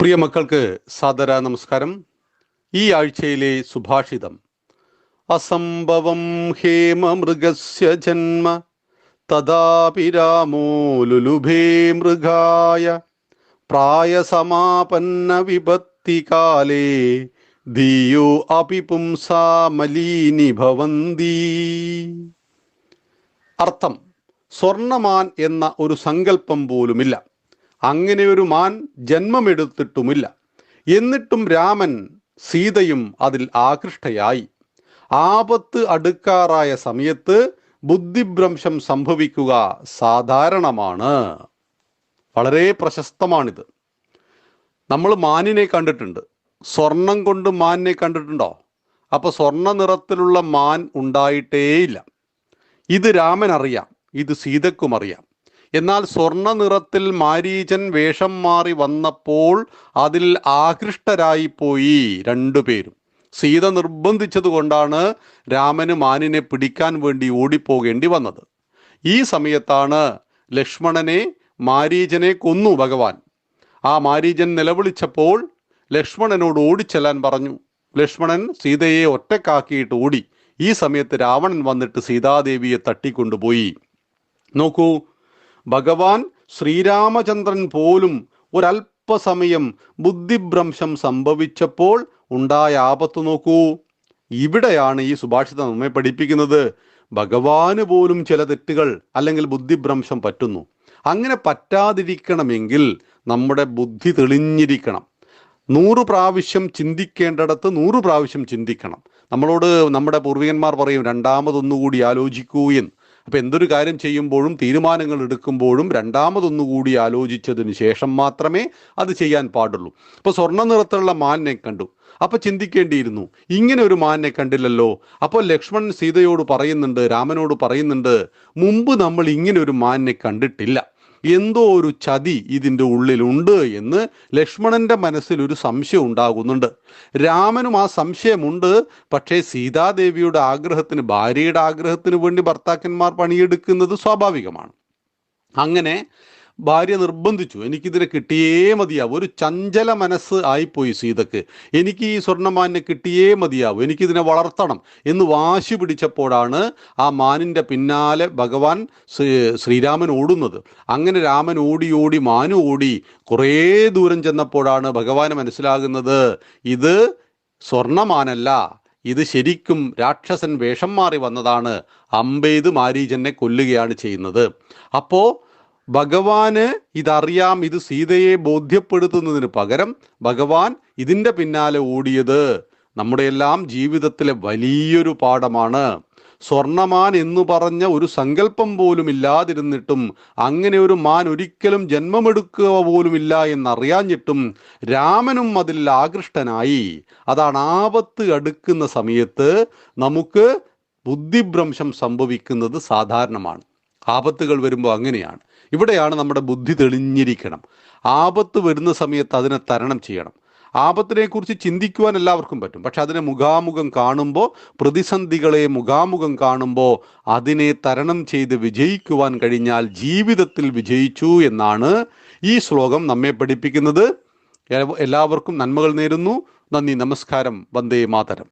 പ്രിയ മക്കൾക്ക് സാദര നമസ്കാരം. ഈ ആഴ്ചയിലെ സുഭാഷിതം. അസംഭവം ഹേമമൃഗസ്യ ജന്മ തഥാപി രാമോ ലുലുഭേ മൃഗായ പ്രായസമാപന്ന വിപത്തികാലേ ധിയോ അപി പുംസാ മലീനി ഭവന്തി. അർത്ഥം സ്വർണമാൻ എന്ന ഒരു സങ്കല്പം പോലുമില്ല. അങ്ങനെ ഒരു മാൻ ജന്മമെടുത്തിട്ടുമില്ല. എന്നിട്ടും രാമൻ സീതയും അതിൽ ആകൃഷ്ടയായി. ആപത്ത് അടുക്കാറായ സമയത്ത് ബുദ്ധിഭ്രംശം സംഭവിക്കുക സാധാരണമാണ്. വളരെ പ്രശസ്തമാണിത്. നമ്മൾ മാനിനെ കണ്ടിട്ടുണ്ട്. സ്വർണം കൊണ്ട് മാനിനെ കണ്ടിട്ടുണ്ടോ? അപ്പൊ സ്വർണ നിറത്തിലുള്ള മാൻ ഉണ്ടായിട്ടേയില്ല. ഇത് രാമൻ അറിയാം ഇത് സീതക്കും അറിയാം. എന്നാൽ സ്വർണ നിറത്തിൽ മാരീചൻ വേഷം മാറി വന്നപ്പോൾ അതിൽ ആകൃഷ്ടരായി പോയി രണ്ടുപേരും സീത നിർബന്ധിച്ചതുകൊണ്ടാണ് രാമന് മാനിനെ പിടിക്കാൻ വേണ്ടി ഓടിപ്പോകേണ്ടി വന്നത്. ഈ സമയത്താണ് ലക്ഷ്മണനെ മാരീചനെ കൊന്നു ഭഗവാൻ. ആ മാരീചൻ നിലവിളിച്ചപ്പോൾ ലക്ഷ്മണനോട് ഓടിച്ചെല്ലാൻ പറഞ്ഞു. ലക്ഷ്മണൻ സീതയെ ഒറ്റക്കാക്കിയിട്ട് ഓടി. ഈ സമയത്ത് രാവണൻ വന്നിട്ട് സീതാദേവിയെ തട്ടിക്കൊണ്ടുപോയി. നോക്കൂ ഭഗവാൻ ശ്രീരാമചന്ദ്രൻ പോലും ഒരല്പസമയം ബുദ്ധിഭ്രംശം സംഭവിച്ചപ്പോൾ ഉണ്ടായ ആപത്ത് നോക്കൂ. ഇവിടെയാണ് ഈ സുഭാഷിതം നമ്മെ പഠിപ്പിക്കുന്നത്. ഭഗവാന് പോലും ചില തെറ്റുകൾ അല്ലെങ്കിൽ ബുദ്ധിഭ്രംശം പറ്റുന്നു. അങ്ങനെ പറ്റാതിരിക്കണമെങ്കിൽ നമ്മുടെ ബുദ്ധി തെളിഞ്ഞിരിക്കണം. നൂറ് പ്രാവശ്യം ചിന്തിക്കേണ്ടിടത്ത് നൂറ് പ്രാവശ്യം ചിന്തിക്കണം. നമ്മളോട് നമ്മുടെ പൂർവികന്മാർ പറയും രണ്ടാമതൊന്നുകൂടി ആലോചിക്കൂ എന്ന്. അപ്പൊ എന്തൊരു കാര്യം ചെയ്യുമ്പോഴും തീരുമാനങ്ങൾ എടുക്കുമ്പോഴും രണ്ടാമതൊന്നുകൂടി ആലോചിച്ചതിന് ശേഷം മാത്രമേ അത് ചെയ്യാൻ പാടുള്ളൂ. അപ്പോൾ സ്വർണ നിറത്തിലുള്ള മാനിനെ കണ്ടു. അപ്പോൾ ചിന്തിക്കേണ്ടിയിരുന്നു ഇങ്ങനെ ഒരു മാനിനെ കണ്ടില്ലല്ലോ. അപ്പോൾ ലക്ഷ്മണൻ സീതയോട് പറയുന്നുണ്ട് രാമനോട് പറയുന്നുണ്ട് മുമ്പ് നമ്മൾ ഇങ്ങനെ ഒരു മാനിനെ കണ്ടിട്ടില്ല. എന്തോ ഒരു ചതി ഇതിന്റെ ഉള്ളിലുണ്ട് എന്ന് ലക്ഷ്മണന്റെ മനസ്സിൽ ഒരു സംശയം ഉണ്ടാകുന്നുണ്ട്. രാമനും ആ സംശയമുണ്ട്. പക്ഷേ സീതാദേവിയുടെ ആഗ്രഹത്തിന് ഭാര്യയുടെ ആഗ്രഹത്തിന് വേണ്ടി ഭർത്താക്കന്മാർ പണിയെടുക്കുന്നത് സ്വാഭാവികമാണ്. അങ്ങനെ ഭാര്യ നിർബന്ധിച്ചു. എനിക്കിതിനെ കിട്ടിയേ മതിയാവും. ഒരു ചഞ്ചല മനസ്സ് ആയിപ്പോയി സീതക്ക്. എനിക്ക് ഈ സ്വർണമാനിനെ കിട്ടിയേ മതിയാവും. എനിക്കിതിനെ വളർത്തണം എന്ന് വാശി പിടിച്ചപ്പോഴാണ് ആ മാനിന്റെ പിന്നാലെ ഭഗവാൻ ശ്രീരാമൻ ഓടുന്നത്. അങ്ങനെ രാമൻ ഓടി ഓടി മാനു ഓടി കുറേ ദൂരം ചെന്നപ്പോഴാണ് ഭഗവാന് മനസ്സിലാകുന്നത് ഇത് സ്വർണമാനല്ല. ഇത് ശരിക്കും രാക്ഷസൻ വേഷം മാറി വന്നതാണ്. അമ്പെയ്ത് മാരീചനെ കൊല്ലുകയാണ് ചെയ്യുന്നത്. അപ്പോ ഭഗവാന് ഇതറിയാം ഇത് സീതയെ ബോധ്യപ്പെടുത്തുന്നതിന് പകരം ഭഗവാൻ ഇതിന്റെ പിന്നാലെ ഓടിയത്. നമ്മുടെ എല്ലാം ജീവിതത്തിലെ വലിയൊരു പാഠമാണ്. സ്വർണമാൻ എന്ന് പറഞ്ഞ ഒരു സങ്കല്പം പോലും ഇല്ലാതിരുന്നിട്ടും അങ്ങനെ ഒരു മാൻ ഒരിക്കലും ജന്മമെടുക്കുക പോലുമില്ല എന്നറിയാഞ്ഞിട്ടും രാമനും അതിൽ ആകൃഷ്ടനായി. അതാണ് ആപത്ത് അടുക്കുന്ന സമയത്ത് നമുക്ക് ബുദ്ധിഭ്രംശം സംഭവിക്കുന്നത് സാധാരണമാണ്. ആപത്തുകൾ വരുമ്പോൾ അങ്ങനെയാണ്. ഇവിടെയാണ് നമ്മുടെ ബുദ്ധി തെളിഞ്ഞിരിക്കണം. ആപത്ത് വരുന്ന സമയത്ത് അതിനെ തരണം ചെയ്യണം. ആപത്തിനെക്കുറിച്ച് ചിന്തിക്കുവാൻ എല്ലാവർക്കും പറ്റും. പക്ഷെ അതിനെ മുഖാമുഖം കാണുമ്പോൾ പ്രതിസന്ധികളെ മുഖാമുഖം കാണുമ്പോൾ അതിനെ തരണം ചെയ്ത് വിജയിക്കുവാൻ കഴിഞ്ഞാൽ ജീവിതത്തിൽ വിജയിച്ചു എന്നാണ് ഈ ശ്ലോകം നമ്മെ പഠിപ്പിക്കുന്നത്. എല്ലാവർക്കും നന്മകൾ നേരുന്നു. നന്ദി നമസ്കാരം. വന്ദേ മാതരം.